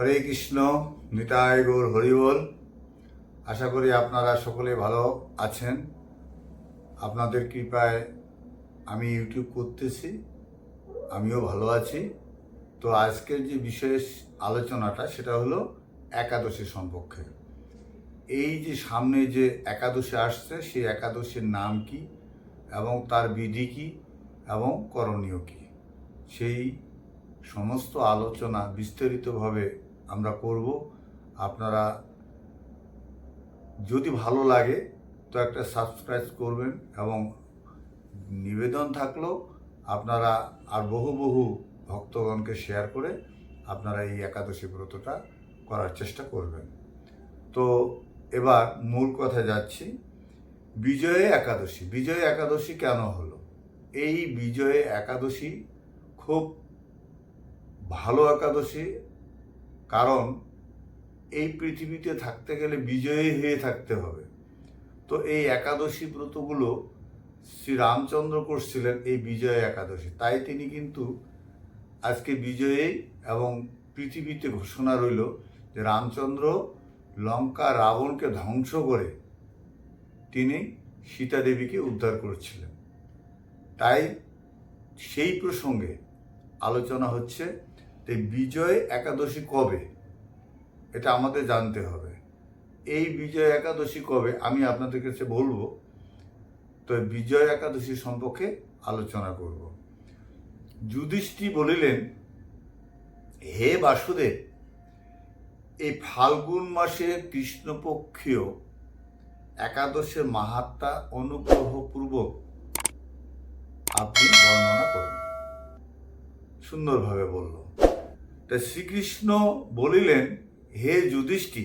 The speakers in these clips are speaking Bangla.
হরে কৃষ্ণ, নিতাই গৌর হরিবল আশা করি আপনারা সকলে ভালো আছেন। আপনাদের কৃপায় আমি ইউটিউব করতেছি, আমিও ভালো আছি। তো আজকের যে বিশেষ আলোচনাটা, সেটা হলো একাদশী সম্পর্কে। এই যে সামনে যে একাদশী আসছে, সেই একাদশীর নাম কি এবং তার বিধি কি এবং করণীয় কি? সেই সমস্ত আলোচনা বিস্তারিতভাবে আমরা করব। আপনারা যদি ভালো লাগে তো একটা সাবস্ক্রাইব করবেন এবং নিবেদন থাকলেও আপনারা আর বহু বহু ভক্তগণকে শেয়ার করে আপনারা এই একাদশী ব্রতটা করার চেষ্টা করবেন। তো এবার মূল কথা যাচ্ছি। বিজয়ে একাদশী। বিজয় একাদশী কেন হলো? এই বিজয়ে একাদশী খুব ভালো একাদশী কারণ এই পৃথিবীতে থাকতে গেলে বিজয়ী হয়ে থাকতে হবে। তো এই একাদশী ব্রতগুলো শ্রী রামচন্দ্র করছিলেন এই বিজয় একাদশী। তাই তিনি কিন্তু আজকে বিজয়ী এবং পৃথিবীতে ঘোষণা রইল যে রামচন্দ্র লঙ্কা রাবণকে ধ্বংস করে তিনি সীতা দেবীকে উদ্ধার করছিলেন। তাই সেই প্রসঙ্গে আলোচনা হচ্ছে যে বিজয় একাদশী কবে? এটা আমাদের জানতে হবে। এই বিজয় একাদশী কবে? আমি আপনাদের কাছে বলব, তো বিজয় একাদশী সম্পর্কে আলোচনা করব। যুধিষ্ঠি বলিলেন, হে বাসুদেব, এই ফাল্গুন মাসে কৃষ্ণপক্ষীয় একাদশের মাহাত্মা অনুগ্রহপূর্বক আপনি বর্ণনা করুন। সুন্দরভাবে বলল। তা শ্রীকৃষ্ণ বলিলেন, হে যুধিষ্ঠি,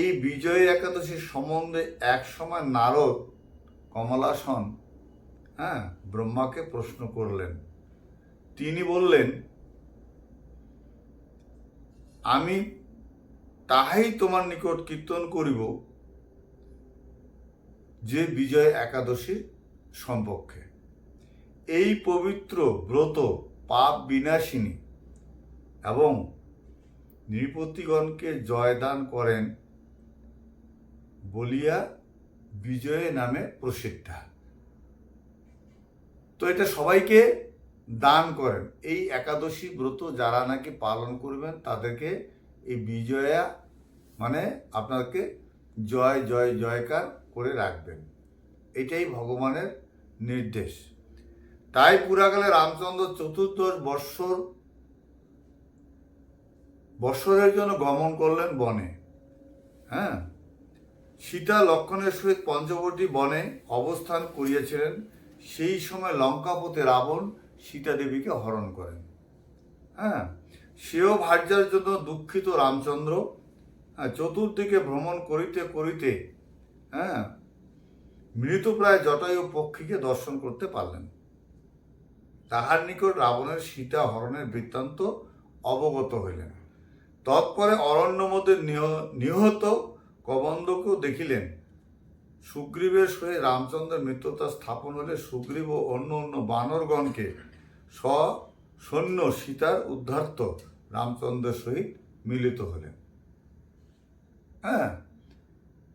এই বিজয় একাদশীর সম্বন্ধে এক সময় নারদ কমলাসন হ্যাঁ ব্রহ্মাকে প্রশ্ন করলেন। তিনি বললেন, আমি তাহাই তোমার নিকট কীর্তন করিব, যে বিজয় একাদশীর সম্পর্কে। এই পবিত্র ব্রত পাপ বিনাশিনী এবং নৃপতিগণকে জয়দান করেন বলিয়া বিজয় নামে প্রসিদ্ধা। তো এটা সবাইকে দান করেন। এই একাদশী ব্রত যারা নাকি পালন করবেন, তাদেরকে এই বিজয়া মানে আপনাকে জয় জয়, জয়কার করে রাখবেন। এটাই ভগবানের নির্দেশ। তাই পুরাকালে রামচন্দ্র চতুর্দশ বৎসর বৎসরের জন্য গমন করলেন বনে। হ্যাঁ? সীতা লক্ষণের সহিত পঞ্চবর্তী বনে অবস্থান করিয়াছিলেন। সেই সময় লঙ্কাপতি রাবণ সীতা দেবীকে হরণ করেন। হ্যাঁ? সেও ভার্যার জন্য দুঃখিত রামচন্দ্র। হ্যাঁ চতুর্দিকে ভ্রমণ করিতে করিতে হ্যাঁ মৃতপ্রায় জটায়ু পক্ষীকে দর্শন করতে পারলেন। তাহার নিকট রাবণের সীতা হরণের বৃত্তান্ত অবগত হইলেন। তৎপরে অরণ্য মধ্যে নিহত কবন্দকেও দেখিলেন। সুগ্রীবের সহিত রামচন্দ্রের মিত্রতা স্থাপন হলে সুগ্রীব ও অন্য অন্য বানরগণকে সৈন্য সীতার উদ্ধার্ত রামচন্দ্রের সহিত মিলিত হলেন। হ্যাঁ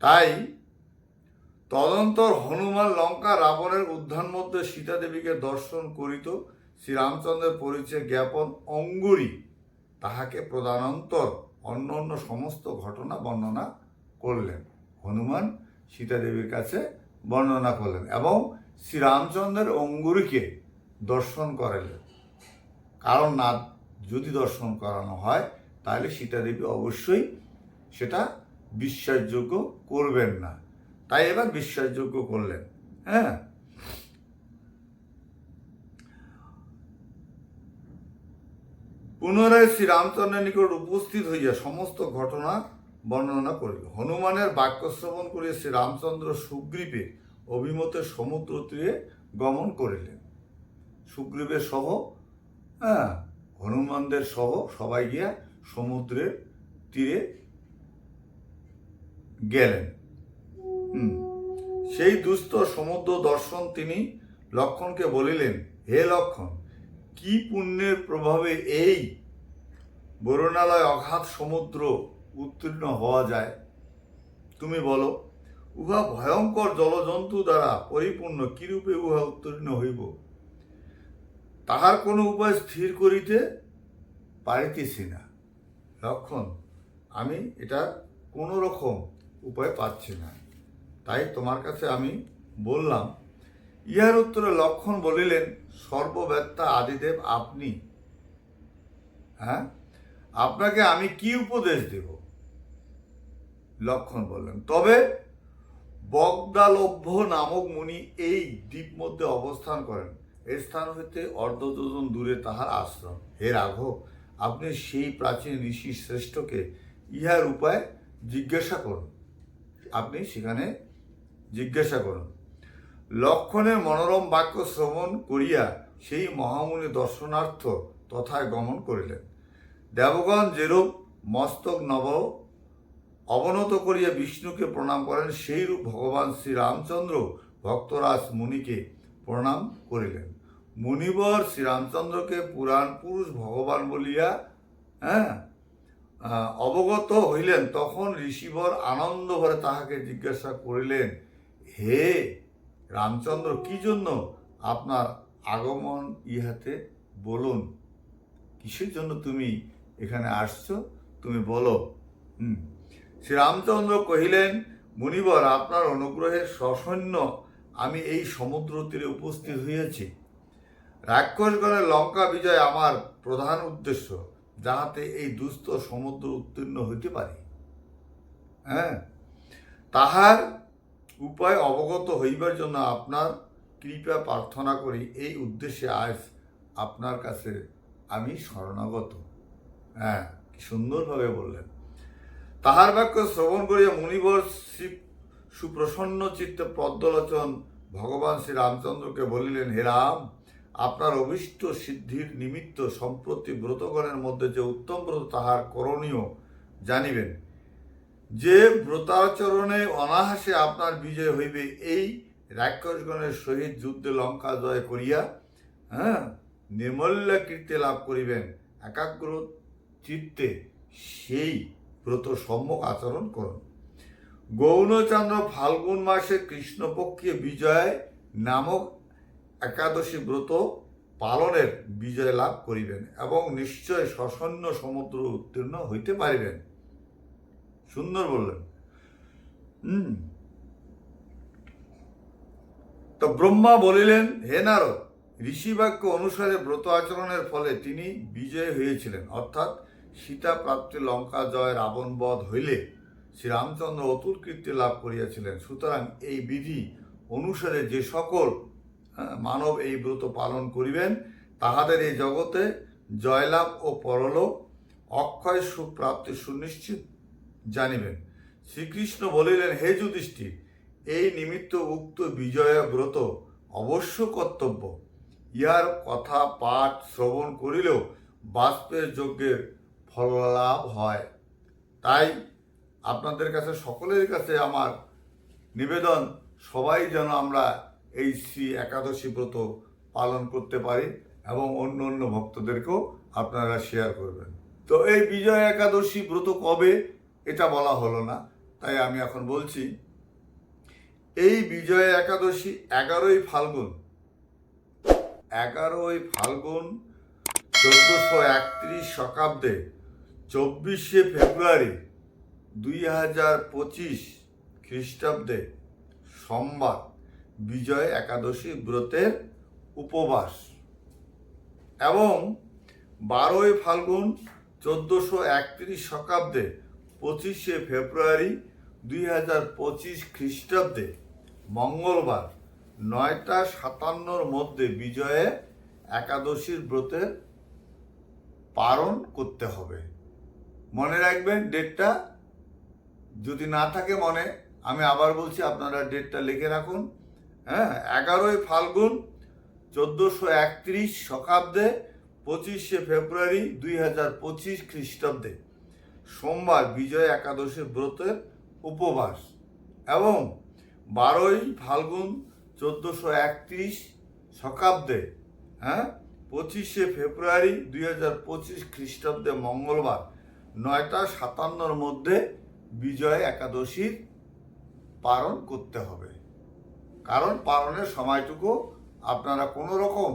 তাই তদন্তর হনুমান লঙ্কা রাবণের উদ্ধান মধ্যে সীতা দেবীকে দর্শন করিত শ্রীরামচন্দ্রের পরিচয় জ্ঞাপন অঙ্গুরি তাহাকে প্রদানন্তর অন্য অন্য সমস্ত ঘটনা বর্ণনা করলেন। হনুমান সীতা দেবীর কাছে বর্ণনা করলেন এবং শ্রীরামচন্দ্রের অঙ্গুরিকে দর্শন করালেন। কারণ না, যদি দর্শন করানো হয়, তাহলে সীতা দেবী অবশ্যই সেটা বিশ্বাসযোগ্য করবেন না। তাই এবার বিশ্বাসযোগ্য করলেন হ্যাঁ? পুনরায় শ্রী রামচন্দ্রের নিকট উপস্থিত হইয়া সমস্ত ঘটনা বর্ণনা করিল। হনুমানের বাক্য শ্রবণ করিয়া শ্রী রামচন্দ্র সুগ্রীবে অভিমতের সমুদ্র তীরে গমন করিলেন। সুগ্রীবের সহ হ্যাঁ হনুমানদের সহ সবাই গিয়া সমুদ্রের তীরে গেলেন। সেই দুস্থ সমুদ্র দর্শন তিনি লক্ষণকে বলিলেন, হে লক্ষণ কি পুণ্যের প্রভাবে এই বরণালয় অঘাত সমুদ্র উত্তীর্ণ হওয়া যায়? তুমি বলো, উহা ভয়ঙ্কর জলজন্তু দ্বারা পরিপূর্ণ কিরূপে উহা উত্তীর্ণ হইব? তাহার কোনো উপায় স্থির করিতে পারিতেছি না। লক্ষণ, আমি এটা কোনো রকম উপায় পাচ্ছি না। তাই তোমার কাছে আমি বললাম ইহার উত্তরে লক্ষণ বলিলেন সর্ববেত্তা আদিদেব আপনি। হ্যাঁ? আপনাকে আমি কি উপদেশ দেব? লক্ষণ বললেন, তবে বগদালভ্য নামক মুনি এই দ্বীপ মধ্যে অবস্থান করেন। এই স্থান হইতে অর্ধযোজন দূরে তাহার আশ্রম। হে রাঘব, আপনি সেই প্রাচীন ঋষি শ্রেষ্ঠকে ইহার উপায় জিজ্ঞাসা করুন। আপনি সেখানে জিজ্ঞাসা করুন। লক্ষণের মনোরম বাক্য শ্রবণ করিয়া সেই মহামুনি দর্শনার্থ তথায় গমন করিলেন। দেবগণ যেরূপ মস্তক নব, অবনত করিয়া বিষ্ণুকে প্রণাম করেন, সেইরূপ ভগবান শ্রীরামচন্দ্র ভক্তরাজ মুনিকে প্রণাম করিলেন। মুনিবর শ্রীরামচন্দ্রকে পুরাণ পুরুষ ভগবান বলিয়া হ্যাঁ অবগত হইলেন, তখন ঋষিবর আনন্দ ভরে তাহাকে জিজ্ঞাসা করিলেন, হে রামচন্দ্র, কি জন্য আপনার আগমন ইহাতে বলুন? কিসের জন্য তুমি এখানে আসছো? তুমি বলো। হুম। শ্রীরামচন্দ্র কহিলেন, মুনিবর, আপনার অনুগ্রহের সসৈন্য আমি এই সমুদ্র তীরে উপস্থিত হইয়াছি। রাক্ষসগণের লঙ্কা বিজয় আমার প্রধান উদ্দেশ্য, যাহাতে এই দুস্থ সমুদ্র উত্তীর্ণ হইতে পারে। হ্যাঁ। তাহার উপায় অবগত হইবার জন্য আপনার কৃপা প্রার্থনা করি, এই উদ্দেশ্যে আজ আপনার কাছে আমি শরণাগত। হ্যাঁ সুন্দরভাবে বললেন। তাহার বাক্য শ্রবণ করিয়া মুনিবর শিব সুপ্রসন্ন চিত্তে পদ্মলোচন ভগবান শ্রী রামচন্দ্রকে বলিলেন, হে রাম, আপনার অভিষ্ট সিদ্ধির নিমিত্ত সম্প্রতি ব্রতগণের মধ্যে যে উত্তম ব্রত তাহার করণীয় জানিবেন। যে ব্রতাচরণে অনাহাসে আপনার বিজয় হইবে, এই রাক্ষসগণের সহিত যুদ্ধে লঙ্কা জয় করিয়া হ্যাঁ নির্মল্য কীর্তি লাভ করিবেন। একাগ্র চিত্তে সেই ব্রত সম্যক আচরণ করুন। গৌণচন্দ্র ফাল্গুন মাসে কৃষ্ণপক্ষে বিজয় নামক একাদশী ব্রত পালনের বিজয় লাভ করিবেন এবং নিশ্চয় সসন্ন সমুদ্র উত্তীর্ণ হইতে পারিবেন। সুন্দর বললেন। হুম। তো ব্রহ্মা বলিলেন হে নারদ ঋষিবাক্য অনুসারে ব্রত আচরণের ফলে তিনি বিজয় হয়েছিলেন। অর্থাৎ সীতা প্রাপ্তি লঙ্কা জয় রাবণ বধ হইলে শ্রীরামচন্দ্র অতুল কীর্তি লাভ করিয়াছিলেন। সুতরাং এই বিধি অনুসারে যে সকল হ্যাঁ, মানব এই ব্রত পালন করিবেন তাহাদের এই জগতে জয়লাভ ও পরলোক অক্ষয় সুখ প্রাপ্তি সুনিশ্চিত জানিবেন শ্রীকৃষ্ণ বলিলেন, হে যুধিষ্ঠির, এই নিমিত্ত উক্ত বিজয়া ব্রত অবশ্য কর্তব্য। ইহার কথা পাঠ শ্রবণ করিলেও বাষ্পের যজ্ঞের ফললাভ হয়। তাই আপনাদের কাছে, সকলের কাছে আমার নিবেদন, সবাই যেন আমরা এই শ্রী একাদশী ব্রত পালন করতে পারি এবং অন্য অন্য ভক্তদেরকেও আপনারা শেয়ার করবেন। তো এই বিজয় একাদশী ব্রত কবে? এটা বলা হলো না, তাই আমি এখন বলছি, এই বিজয় একাদশী এগারোই ফাল্গুন এগারোই ফাল্গুন চোদ্দশো একত্রিশ শতাব্দে চব্বিশে ফেব্রুয়ারি দুই হাজার পঁচিশ খ্রিস্টাব্দে সোমবার বিজয় একাদশী ব্রতের উপবাস এবং বারোই ফাল্গুন চোদ্দশো একত্রিশ শতাব্দে পঁচিশে ফেব্রুয়ারি দুই হাজার পঁচিশ খ্রিস্টাব্দে মঙ্গলবার নয়টা সাতান্নর মধ্যে বিজয়ে একাদশীর ব্রতের পালন করতে হবে। মনে রাখবেন ডেটটা? যদি না থাকে মনে, আমি আবার বলছি, আপনারা ডেটটা লিখে রাখুন। হ্যাঁ এগারোই ফাল্গুন চোদ্দোশো একত্রিশ শকাব্দে পঁচিশে ফেব্রুয়ারি দুই হাজার পঁচিশ খ্রিস্টাব্দে। সোমবার বিজয় একাদশী ব্রতের উপবাস এবং বারোই ফাল্গুন চোদ্দোশো একত্রিশ শকাব্দে হ্যাঁ পঁচিশে ফেব্রুয়ারি দুই হাজার পঁচিশ খ্রিস্টাব্দে মঙ্গলবার, নয়টা সাতান্নর মধ্যে বিজয় একাদশীর পালন করতে হবে। কারণ পালনের সময়টুকু আপনারা কোনো রকম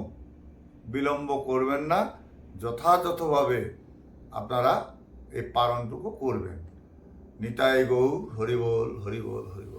বিলম্ব করবেন না, যথাযথভাবে আপনারা এই পালনটুকু করবেন। নিতাই গৌ হরিবোল হরিবোল হরিবোল।